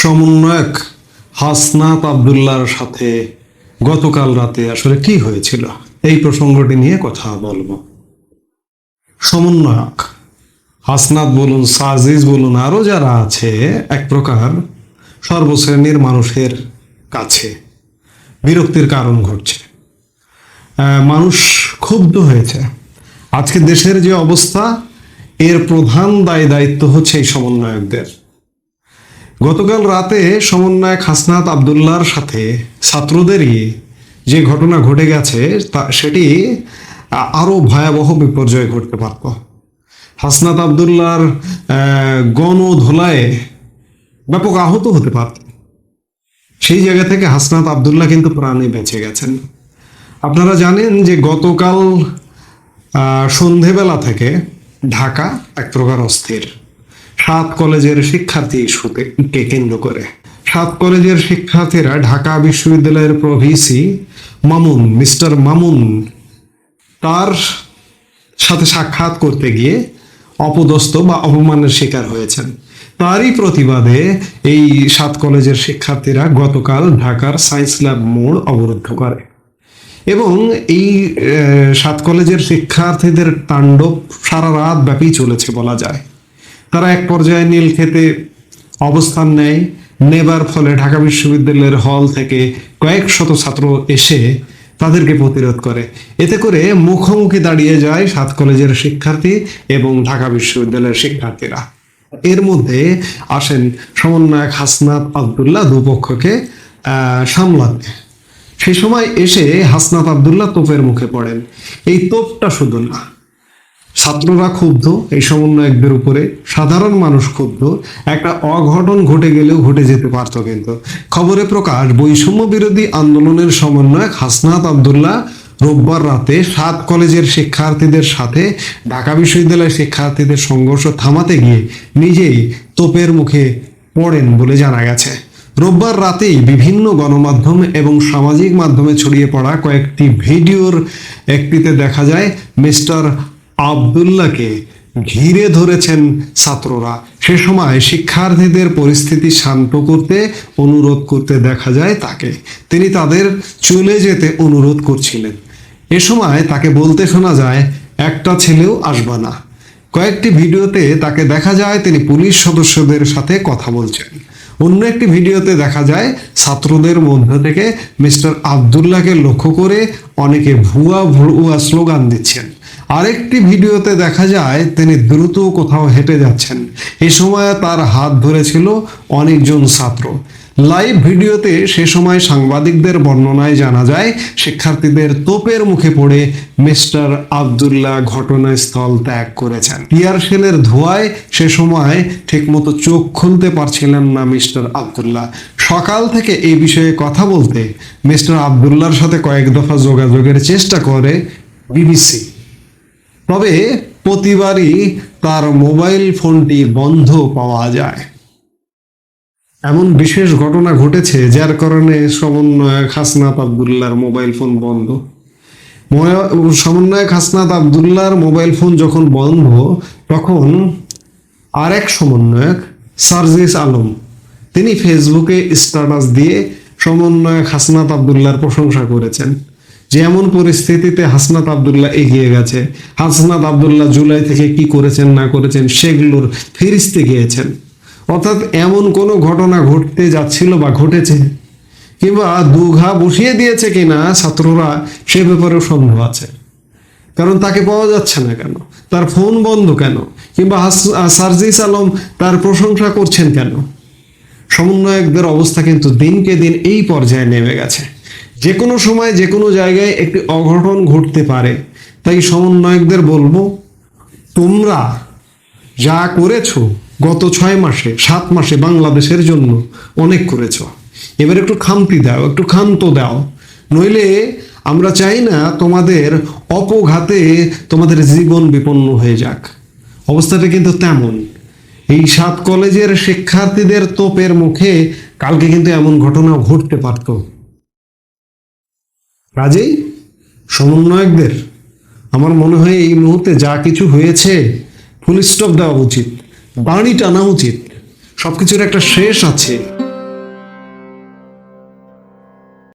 সমন্বয়ক হাসনাত আবদুল্লাহর সাথে গতকাল রাতে আসলে কি হয়েছিল? এই প্রসঙ্গটি নিয়ে কথা বলব। সমন্বয়ক হাসনাত বলুন, সাজিজ বলুন আরও যারা আছে, এক প্রকার সর্বশ্রেণীর মানুষের কাছে বিরক্তির কারণ ঘটছে। মানুষ ক্ষুব্ধ হয়েছে। আজকে দেশের যে অবস্থা, এর প্রধান দায় দায়িত্ব হচ্ছে এই সমন্বয়কদের। গতকাল রাতে সমন্বয়ক হাসনাত আবদুল্লাহর সাথে ছাত্রদেরই যে ঘটনা ঘটে গেছে তা সেটি আরও ভয়াবহ বিপর্যয় ঘটতে পারত। হাসনাত আবদুল্লাহর আহ, গণধোলায় ব্যাপক আহত হতে পারত। সেই জায়গা থেকে হাসনাত আবদুল্লাহ কিন্তু প্রাণে বেঁচে গেছেন। আপনারা জানেন যে গতকাল সন্ধেবেলা থেকে ঢাকা এক প্রকার অস্থির। সাত কলেজের শিক্ষার্থী ইস্যুতে কে কেন্দ্র করে। সাত কলেজের শিক্ষার্থীরা ঢাকা বিশ্ববিদ্যালয়ের প্রভিসি মামুন, মিস্টার মামুন, তার সাথে সাক্ষাৎ করতে গিয়ে অপদস্থ বা অপমানের শিকার হয়েছেন। তারই প্রতিবাদে এই সাত কলেজের শিক্ষার্থীরা গতকাল ঢাকার সায়েন্স ল্যাব মোড় অবরুদ্ধ করে। এবং এই সাত কলেজের শিক্ষার্থীদের তাণ্ডব সারা রাত ব্যাপী চলেছে বলা যায়। তারা এক পর্যায়ে নীলক্ষেতে অবস্থান নেয়। নেবার ফলে ঢাকা বিশ্ববিদ্যালয়ের হল থেকে কয়েক শত ছাত্র এসে তাদেরকে প্রতিরোধ করে। এতে করে মুখোমুখি দাঁড়িয়ে যায় সাত কলেজের শিক্ষার্থী এবং ঢাকা বিশ্ববিদ্যালয়ের শিক্ষার্থীরা। এর মধ্যে আসেন সমন্বয়ক হাসনাত আবদুল্লাহ দুপক্ষকে সামলাতে। সেই সময় এসে হাসনাত আবদুল্লাহ তোপের মুখে পড়েন। এই তোপটা শুধু না ছাত্ররা ক্ষুব্ধ, এই সমন্বয়কদের উপরে সাধারণ মানুষ ক্ষুব্ধ। একটা অঘটন ঘটে গেলেও ঘটে যেতে পারত কিন্তু। খবরে প্রকাশ, বৈষম্য বিরোধী আন্দোলনের সমন্বয়ক হাসনাত আবদুল্লাহ রোববার রাতে সাত কলেজের শিক্ষার্থীদের সাথে ঢাকা বিশ্ববিদ্যালয়ের শিক্ষার্থীদের সংঘর্ষ থামাতে গিয়ে নিজেই তোপের মুখে পড়েন বলে জানা গেছে। রোববার রাতেই বিভিন্ন গণমাধ্যম এবং সামাজিক মাধ্যমে ছড়িয়ে পড়া কয়েকটি ভিডিওর একটিতে দেখা যায়, মিস্টার আবদুল্লাহকে ঘিরে ধরেছেন ছাত্ররা। সে সময় শিক্ষার্থীদের পরিস্থিতি শান্ত করতে, অনুরোধ করতে দেখা যায় তাকে। তিনি তাদের চলে যেতে অনুরোধ করছিলেন। এ সময় তাকে বলতে শোনা যায়, একটা ছেলেও আসবা না। কয়েকটি ভিডিওতে তাকে দেখা যায়, তিনি পুলিশ সদস্যদের সাথে কথা বলছেন। অন্য একটি ভিডিওতে দেখা যায়, ছাত্রদের মধ্য থেকে মিস্টার আবদুল্লাহকে লক্ষ্য করে অনেকে ভুয়া ভুয়া স্লোগান দিচ্ছেন। আরেকটি ভিডিওতে দেখা যায় তিনি দ্রুত কোথাও হেঁটে যাচ্ছেন। এ সময় তার হাত ধরেছিল অনেকজন ছাত্র। লাইভ ভিডিওতে সে সময় সাংবাদিকদের বর্ণনায় জানা যায়, শিক্ষার্থীদের তোপের মুখে পড়ে মিস্টার আবদুল্লাহ ঘটনাস্থল ত্যাগ করেছেন। টিয়ার শেলের ধোঁয়ায় সে সময় ঠিকমতো চোখ খুলতে পারছিলেন না মিস্টার আবদুল্লাহ। সকাল থেকে এই বিষয়ে কথা বলতে মিস্টার আবদুল্লাহর সাথে কয়েক দফা যোগাযোগের চেষ্টা করে বিবিসি। তবে প্রতিবারই তার মোবাইল ফোনটি বন্ধ পাওয়া যায়। এমন বিশেষ ঘটনা ঘটেছে যার কারণে সমন্বয়ক হাসনাত আবদুল্লার মোবাইল ফোন বন্ধ। সমন্বয়ক হাসনাত আবদুল্লাহর মোবাইল ফোন যখন বন্ধ, তখন আরেক সমন্বয়ক সার্জিস আলম, তিনি ফেসবুকে স্ট্যাটাস দিয়ে সমন্বয়ক হাসনাত আবদুল্লাহর প্রশংসা করেছেন। যে এমন পরিস্থিতিতে হাসনাত আবদুল্লাহ এগিয়ে গেছে, হাসনাত আবদুল্লাহ জুলাই থেকে কি করেছেন, না করেছেন, সেগুলোর ফিরিস্তে গিয়েছেন। অর্থাৎ এমন কোনো ঘটনা ঘটতে যাচ্ছিল বা ঘটেছে? কিংবা দুঘা বসিয়ে দিয়েছে কিনা ছাত্ররা সে ব্যাপারেও সন্দেহ আছে। কারণ তাকে পাওয়া যাচ্ছে না কেন? তার ফোন বন্ধ কেন? কিংবা সার্জিস আলম তার প্রশংসা করছেন কেন? সমন্বয়কদের অবস্থা কিন্তু দিনকে দিন এই পর্যায়ে নেমে গেছে। যে কোনো সময় যে কোনো জায়গায় একটি অঘটন ঘটতে পারে। তাই সমন্বয়কদের বলব, তোমরা যা করেছ গত ছয় মাসে, সাত মাসে বাংলাদেশের জন্য অনেক করেছ। এবার একটু খামতি দাও, একটু ক্ষান্ত দাও। নইলে আমরা চাই না তোমাদের অপঘাতে তোমাদের জীবন বিপন্ন হয়ে যাক। অবস্থাটা কিন্তু তেমন। এই সাত কলেজের শিক্ষার্থীদের তোপের মুখে কালকে কিন্তু এমন ঘটনা ঘটতে পারত। কাজেই সমন্বয়কদের আমার মনে হয় এই মুহূর্তে যা কিছু হয়েছে ফুল স্টপ দেওয়া উচিত, পানি টানা উচিত সব কিছুর একটা শেষ আছে।